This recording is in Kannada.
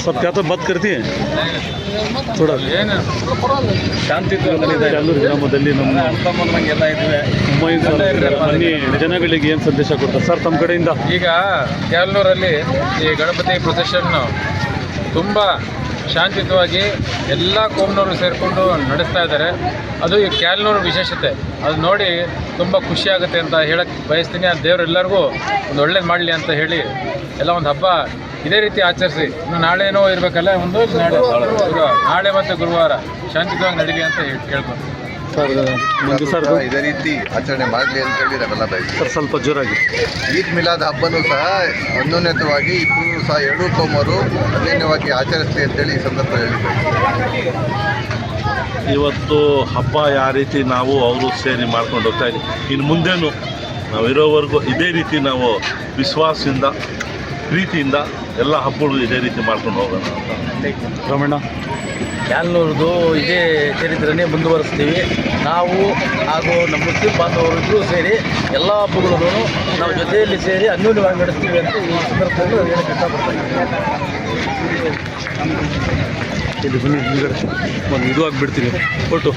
सब क्या तो बात करती है थोड़ा ಶಾಂತಿ ಜಾಲೂರು ಗ್ರಾಮದಲ್ಲಿ ನಮ್ಮ ನಮಗೆಲ್ಲ ಇದ್ವಿ ಹುಮಾಯೂನ್ ಸರ್ ಇದ್ದಾರೆ. ಬನ್ನಿ ಜನಗಳಿಗೆ ಏನು ಸಂದೇಶ ಕೊಡ್ತಾರೆ ಸರ್ ತಮ್ಮ ಕಡೆಯಿಂದ ಈಗ ಕ್ಯಾಲ್ನೂರಲ್ಲಿ ಈ ಗಣಪತಿ ಪ್ರೊಸೆಷನ್ ತುಂಬ ಶಾಂತಿಯುತವಾಗಿ ಎಲ್ಲ ಕೋಮ್ನವರು ಸೇರಿಕೊಂಡು ನಡೆಸ್ತಾ ಇದ್ದಾರೆ ಅದು ಈ ಕ್ಯಾಲ್ನೂರು ವಿಶೇಷತೆ ಅದು ನೋಡಿ ತುಂಬ ಖುಷಿ ಆಗುತ್ತೆ ಅಂತ ಹೇಳಕ್ಕೆ ಬಯಸ್ತೀನಿ ಆ ದೇವರೆಲ್ಲರಿಗೂ ಒಂದು ಒಳ್ಳೇದು ಮಾಡಲಿ ಅಂತ ಹೇಳಿ ಎಲ್ಲ ಒಂದು ಹಬ್ಬ ಇದೇ ರೀತಿ ಆಚರಿಸಿ. ಇನ್ನು ನಾಳೆನೋ ಇರಬೇಕಲ್ಲ ಒಂದು ನಾಳೆ. ನಾಳೆ ಮತ್ತು ಗುರುವಾರ ಶಾಂತಿಯುತವಾಗಿ ನಡೀಲಿ ಅಂತ ಹೇಳಿ ಕೇಳ್ಕೊಂಡು ಸರ್ ಸರ್ ಇದೇ ರೀತಿ ಆಚರಣೆ ಮಾಡಲಿ ಅಂತ ಹೇಳಿ ನಾವೆಲ್ಲ ಬಯಸ್ತೀವಿ ಸರ್ ಸ್ವಲ್ಪ ಜೋರಾಗಿ. ಈದ್ ಮಿಲಾದ್ ಹಬ್ಬನೂ ಸಹ ಅನ್ಯೋನ್ಯತವಾಗಿ ಇಬ್ಬರು ಸಹ ಎರಡೂ ಕೋಮರು ಅನ್ಯೋನ್ಯವಾಗಿ ಆಚರಿಸಲಿ ಅಂತೇಳಿ ಈ ಸಂದರ್ಭ ಹೇಳಿ ಇವತ್ತು ಹಬ್ಬ ಯಾವ ರೀತಿ ನಾವು ಅವರು ಸೇರಿ ಮಾಡ್ಕೊಂಡು ಹೋಗ್ತಾ ಇದ್ದೀವಿ. ಇನ್ನು ಮುಂದೇನು ನಾವು ಇರೋವರೆಗೂ ಇದೇ ರೀತಿ ನಾವು ವಿಶ್ವಾಸದಿಂದ ಪ್ರೀತಿಯಿಂದ ಎಲ್ಲ ಹಬ್ಬಗಳು ಇದೇ ರೀತಿ ಮಾಡ್ಕೊಂಡು ಹೋಗೋಣ ಅಂತ. ರಮಣ್ಣ? ಯಾಲ್ನೂರ್ದು ಇದೇ ಚರಿತ್ರೆನೇ ಮುಂದುವರಿಸ್ತೀವಿ. ನಾವು ಹಾಗೂ ನಮ್ಮ ಮುಸ್ಲಿಂ ಬಾಂಧವರಿಗೂ ಸೇರಿ ಎಲ್ಲ ಹಬ್ಬಗಳನ್ನು ನಾವು ಜೊತೆಯಲ್ಲಿ ಸೇರಿ ಅನ್ಯೂನ್ಯವಾಗಿ ನಡೆಸ್ತೀವಿ ಅಂತ ಈ ಸಂದರ್ಭದಲ್ಲಿ ಹೇಳಕ್ಕೆ ಇಷ್ಟಪಡ್ತೀನಿ ಬನ್ನಿ ಹಿಂದ್ಗಡೆ. ಒಂದು ಇದು ಆಗಿಬಿಡ್ತೀನಿ. ಫೋಟೋ